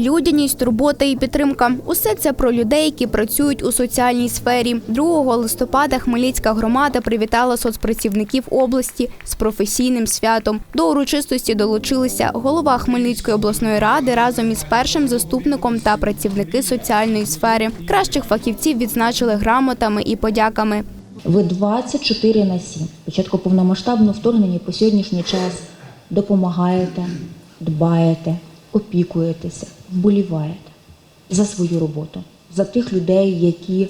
Людяність, турбота і підтримка усе це про людей, які працюють у соціальній сфері. 2 листопада Хмельницька громада привітала соцпрацівників області з професійним святом. До урочистості долучилися голова Хмельницької обласної ради разом із першим заступником та працівники соціальної сфери. Кращих фахівців відзначили грамотами і подяками. Ви 24 на 7, спочатку повномасштабного вторгнення по сьогоднішній час допомагаєте, дбаєте, опікуєтеся, вболіваєте за свою роботу, за тих людей, які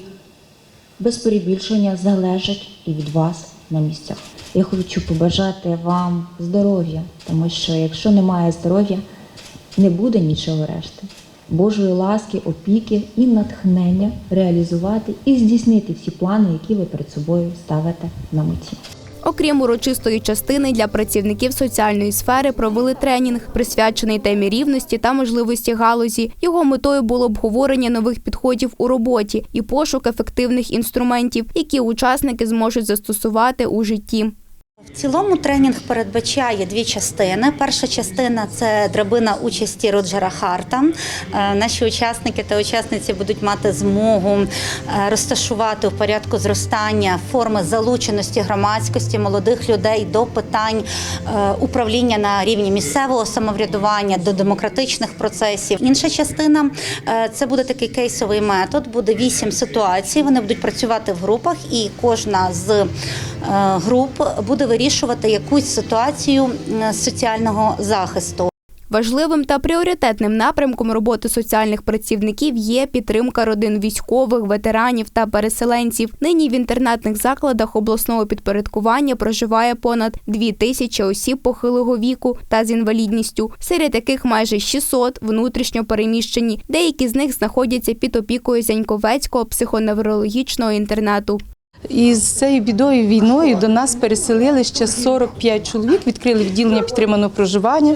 без перебільшення залежать і від вас на місцях. Я хочу побажати вам здоров'я, тому що якщо немає здоров'я, не буде нічого решти. Божої ласки, опіки і натхнення реалізувати і здійснити всі плани, які ви перед собою ставите на меті. Окрім урочистої частини для працівників соціальної сфери провели тренінг, присвячений темі рівності та можливості галузі. Його метою було обговорення нових підходів у роботі і пошук ефективних інструментів, які учасники зможуть застосувати у житті. В цілому тренінг передбачає дві частини. Перша частина це драбина участі Роджера Харта. Е, Наші учасники та учасниці будуть мати змогу е, розташувати в порядку зростання форми залученості громадськості молодих людей до питань е, управління на рівні місцевого самоврядування, до демократичних процесів. Інша частина це буде такий кейсовий метод. Буде вісім ситуацій. Вони будуть працювати в групах, і кожна з груп буде вирішувати якусь ситуацію соціального захисту. Важливим та пріоритетним напрямком роботи соціальних працівників є підтримка родин військових, ветеранів та переселенців. Нині в інтернатних закладах обласного підпорядкування проживає понад дві тисячі осіб похилого віку та з інвалідністю, серед яких майже 600 внутрішньо переміщені. Деякі з них знаходяться під опікою Зяньковецького психоневрологічного інтернату. І з цією бідою війною до нас переселили ще 45 чоловік, відкрили відділення підтриманого проживання.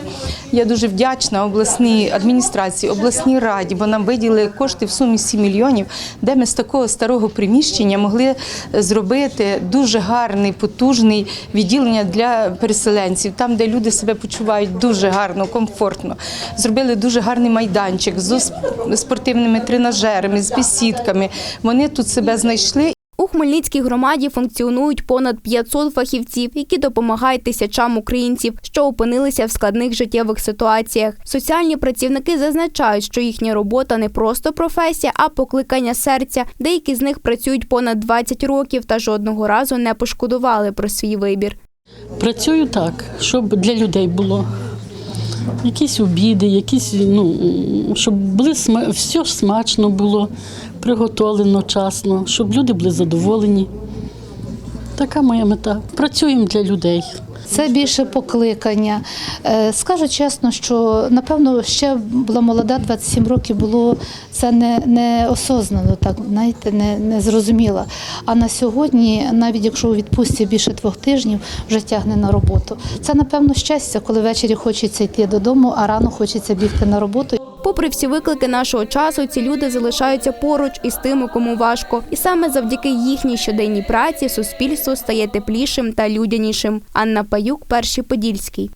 Я дуже вдячна обласній адміністрації, обласній раді, бо нам виділили кошти в сумі 7 мільйонів, де ми з такого старого приміщення могли зробити дуже гарний, потужний відділення для переселенців, там, де люди себе почувають дуже гарно, комфортно. Зробили дуже гарний майданчик з спортивними тренажерами, з бесідками. Вони тут себе знайшли Хмельницькій громаді функціонують понад 500 фахівців, які допомагають тисячам українців, що опинилися в складних життєвих ситуаціях. Соціальні працівники зазначають, що їхня робота не просто професія, а покликання серця. Деякі з них працюють понад 20 років та жодного разу не пошкодували про свій вибір. Працюю так, щоб для людей було. Якісь обіди, якісь, ну, щоб були сма- все смачно було, приготовлено вчасно, щоб люди були задоволені. Така моя мета. Працюємо для людей. Це більше покликання. Е, Скажу чесно, що напевно ще була молода, 27 років було це не, не осознано, так знаєте, не, не зрозуміло. А на сьогодні, навіть якщо у відпустці більше двох тижнів, вже тягне на роботу. Це напевно щастя, коли ввечері хочеться йти додому, а рано хочеться бігти на роботу. Попри всі виклики нашого часу, ці люди залишаються поруч із тими, кому важко, і саме завдяки їхній щоденній праці суспільство стає теплішим та людянішим. Анна Паюк, перший подільський.